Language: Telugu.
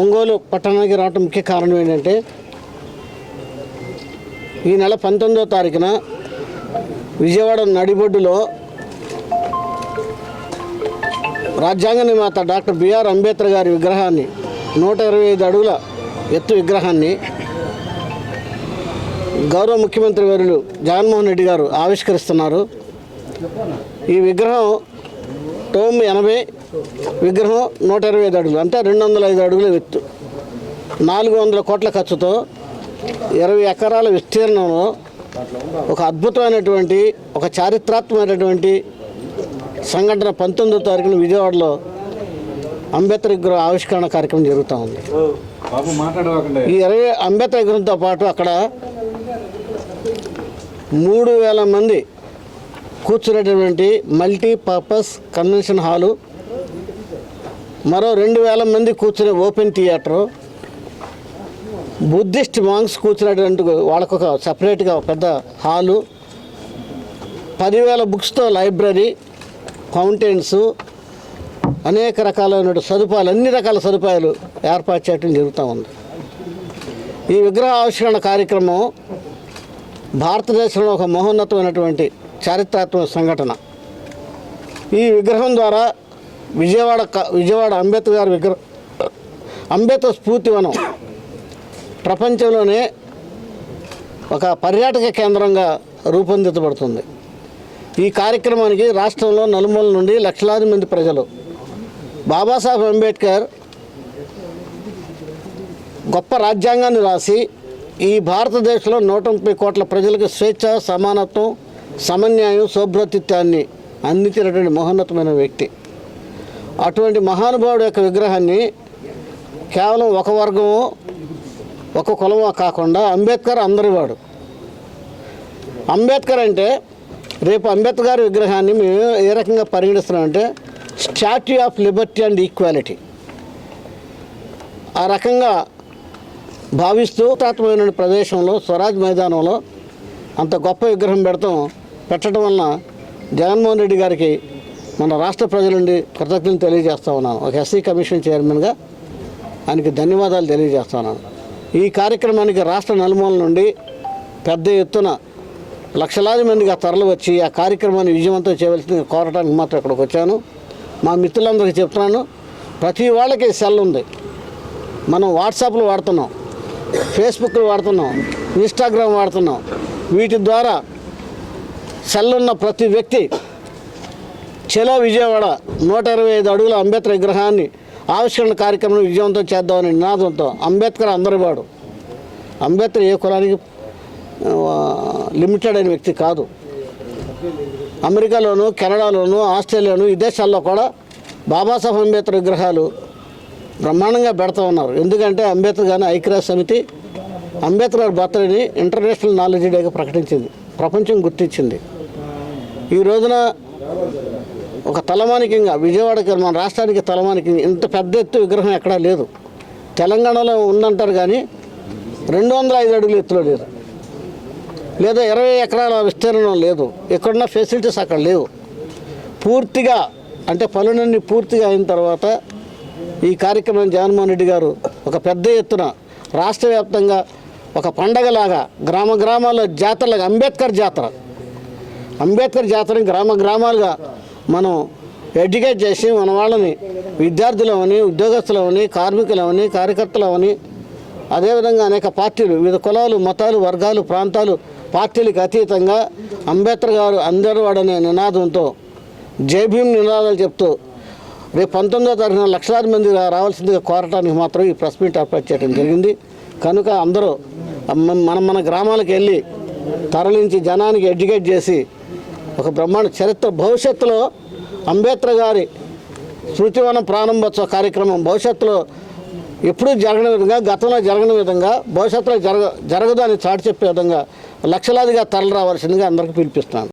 ఒంగోలు పట్టణానికి రావటం ముఖ్య కారణం ఏంటంటే ఈ నెల పంతొమ్మిదో తారీఖున విజయవాడ నడిబొడ్డులో రాజ్యాంగ నిర్మాత డాక్టర్ బిఆర్ అంబేద్కర్ గారి విగ్రహాన్ని నూట ఇరవై ఐదు అడుగుల ఎత్తు విగ్రహాన్ని గౌరవ ముఖ్యమంత్రి వర్యులు జగన్మోహన్ రెడ్డి గారు ఆవిష్కరిస్తున్నారు. ఈ విగ్రహం టోమ్ ఎనభై విగ్రహం నూట ఇరవై ఐదు అడుగులు అంటే రెండు వందల ఐదు అడుగుల ఎత్తు నాలుగు వందల కోట్ల ఖర్చుతో ఇరవై ఎకరాల విస్తీర్ణంలో ఒక అద్భుతమైనటువంటి ఒక చారిత్రాత్మకమైనటువంటి సంఘటన పంతొమ్మిదో తారీఖున విజయవాడలో అంబేద్కర్ విగ్రహ ఆవిష్కరణ కార్యక్రమం జరుగుతూ ఉంది. ఈ ఇరవై అంబేద్కర్ విగ్రహంతో పాటు అక్కడ మూడు వేల మంది కూర్చునేటటువంటి మల్టీ పర్పస్ కన్వెన్షన్ హాలు మరో రెండు వేల మంది కూర్చునే ఓపెన్ థియేటరు. బుద్ధిస్ట్ మాంగ్స్ కూర్చునేటువంటి వాళ్ళకొక సపరేట్గా ఒక పెద్ద హాలు. పదివేల బుక్స్తో లైబ్రరీ ఫౌంటైన్స్ అనేక రకాలైన సదుపాయాలు అన్ని రకాల సదుపాయాలు ఏర్పాటు చేయడం జరుగుతూ ఉంది. ఈ విగ్రహ ఆవిష్కరణ కార్యక్రమం భారతదేశంలో ఒక మహోన్నతమైనటువంటి చారిత్రాత్మక సంఘటన. ఈ విగ్రహం ద్వారా విజయవాడ క- విజయవాడ అంబేద్కర్ గారి విగ్రహం అంబేద్కర్ స్ఫూర్తివనం ప్రపంచంలోనే ఒక పర్యాటక కేంద్రంగా రూపొందించబడుతుంది. ఈ కార్యక్రమానికి రాష్ట్రంలో నలుమూల నుండి లక్షలాది మంది ప్రజలు బాబాసాహెబ్ అంబేద్కర్ గొప్ప రాజ్యాంగాన్ని రాసి ఈ భారతదేశంలో నూట ముప్పై కోట్ల ప్రజలకు స్వేచ్ఛ సమానత్వం సమన్యాయం శుభ్రతిత్వాన్ని అందించినటువంటి మహోన్నతమైన వ్యక్తి. అటువంటి మహానుభావుడు యొక్క విగ్రహాన్ని కేవలం ఒక వర్గము ఒక కులము కాకుండా అంబేద్కర్ అందరివాడు అంబేద్కర్ అంటే రేపు అంబేద్కర్ గారి విగ్రహాన్ని మేము ఏ రకంగా పరిగణిస్తున్నామంటే statue of liberty and equality. ఆ రకంగా భావిస్తూ తాత్మైన ప్రదేశంలో స్వరాజ్ మైదానంలో అంత గొప్ప విగ్రహం పెడతాం పెట్టడం వలన జగన్మోహన్ రెడ్డి గారికి మన రాష్ట్ర ప్రజలండి కృతజ్ఞతలు తెలియజేస్తా ఉన్నాను. ఒక ఎస్సీ కమిషన్ చైర్మన్గా ఆయనకి ధన్యవాదాలు తెలియజేస్తా ఉన్నాను. ఈ కార్యక్రమానికి రాష్ట్ర నలుమూల నుండి పెద్ద ఎత్తున లక్షలాది మందిగా తరలి వచ్చి ఆ కార్యక్రమాన్ని విజయవంతం చేయవలసింది కోరటానికి మాత్రం ఇక్కడికి వచ్చాను. మా మిత్రులందరికీ చెప్తున్నాను. ప్రతి వాళ్ళకి సెల్ ఉంది. మనం వాట్సాప్లు వాడుతున్నాం. ఫేస్బుక్లు వాడుతున్నాం. ఇన్స్టాగ్రామ్ వాడుతున్నాం. వీటి ద్వారా సెల్ ఉన్న ప్రతి వ్యక్తి చెలో విజయవాడ నూట ఇరవై ఐదు అడుగుల అంబేద్కర్ విగ్రహాన్ని ఆవిష్కరణ కార్యక్రమం విజయవంతం చేద్దామని నినాదంతో అంబేద్కర్ అందరి వాడు అంబేద్కర్ ఏ కులానికి లిమిటెడ్ అయిన వ్యక్తి కాదు. అమెరికాలోను కెనడాలోను ఆస్ట్రేలియాను విదేశాల్లో కూడా బాబాసాహెబ్ అంబేద్కర్ విగ్రహాలు బ్రహ్మాండంగా పెడతా ఉన్నారు. ఎందుకంటే అంబేద్కర్ గారిని ఐక్యరాజ్య సమితి అంబేద్కర్ గారి బర్త్డేని ఇంటర్నేషనల్ నాలెడ్జ్ డేగా ప్రకటించింది ప్రపంచం గుర్తించింది. ఈ రోజున ఒక తలమానికంగా విజయవాడకి మన రాష్ట్రానికి తలమానికి ఇంత పెద్ద ఎత్తు విగ్రహం ఎక్కడా లేదు. తెలంగాణలో ఉందంటారు కానీ రెండు వందల ఐదు అడుగుల ఎత్తులో లేదు. లేదా ఇరవై ఎకరాల విస్తీర్ణం లేదు. ఎక్కడున్న ఫెసిలిటీస్ అక్కడ లేవు. పూర్తిగా అంటే పనులన్నీ పూర్తిగా అయిన తర్వాత ఈ కార్యక్రమం జగన్మోహన్ రెడ్డి గారు ఒక పెద్ద ఎత్తున రాష్ట్ర వ్యాప్తంగా ఒక పండగలాగా గ్రామ గ్రామాల్లో జాతరలాగా అంబేద్కర్ జాతర అంబేద్కర్ జాతరని గ్రామ గ్రామాలుగా మనం ఎడ్యుకేట్ చేసి మన వాళ్ళని విద్యార్థులవని ఉద్యోగస్తులవని కార్మికులవని కార్యకర్తలవని అదేవిధంగా అనేక పార్టీలు వివిధ కులాలు మతాలు వర్గాలు ప్రాంతాలు పార్టీలకు అతీతంగా అంబేద్కర్ గారు అందరూ వాడనే నినాదంతో జై భీమ్ నినాదాలు చెప్తూ రేపు పంతొమ్మిదో తారీఖున లక్షలాది మంది రావాల్సిందిగా కోరటానికి మాత్రం ఈ ప్రెస్ మీట్ ఏర్పాటు చేయడం జరిగింది. కనుక అందరూ మనం మన గ్రామాలకు వెళ్ళి తరలించి జనానికి ఎడ్యుకేట్ చేసి ఒక బ్రహ్మాండ చరిత్ర భవిష్యత్తులో అంబేద్కర్ గారి స్మృతివనం ప్రారంభోత్సవ కార్యక్రమం భవిష్యత్తులో ఎప్పుడూ జరగని విధంగా గతంలో జరగని విధంగా భవిష్యత్తులో జరగ జరగదు అని చాటి చెప్పే విధంగా లక్షలాదిగా తరలి రావాల్సిందిగా అందరికీ పిలిపిస్తున్నాను.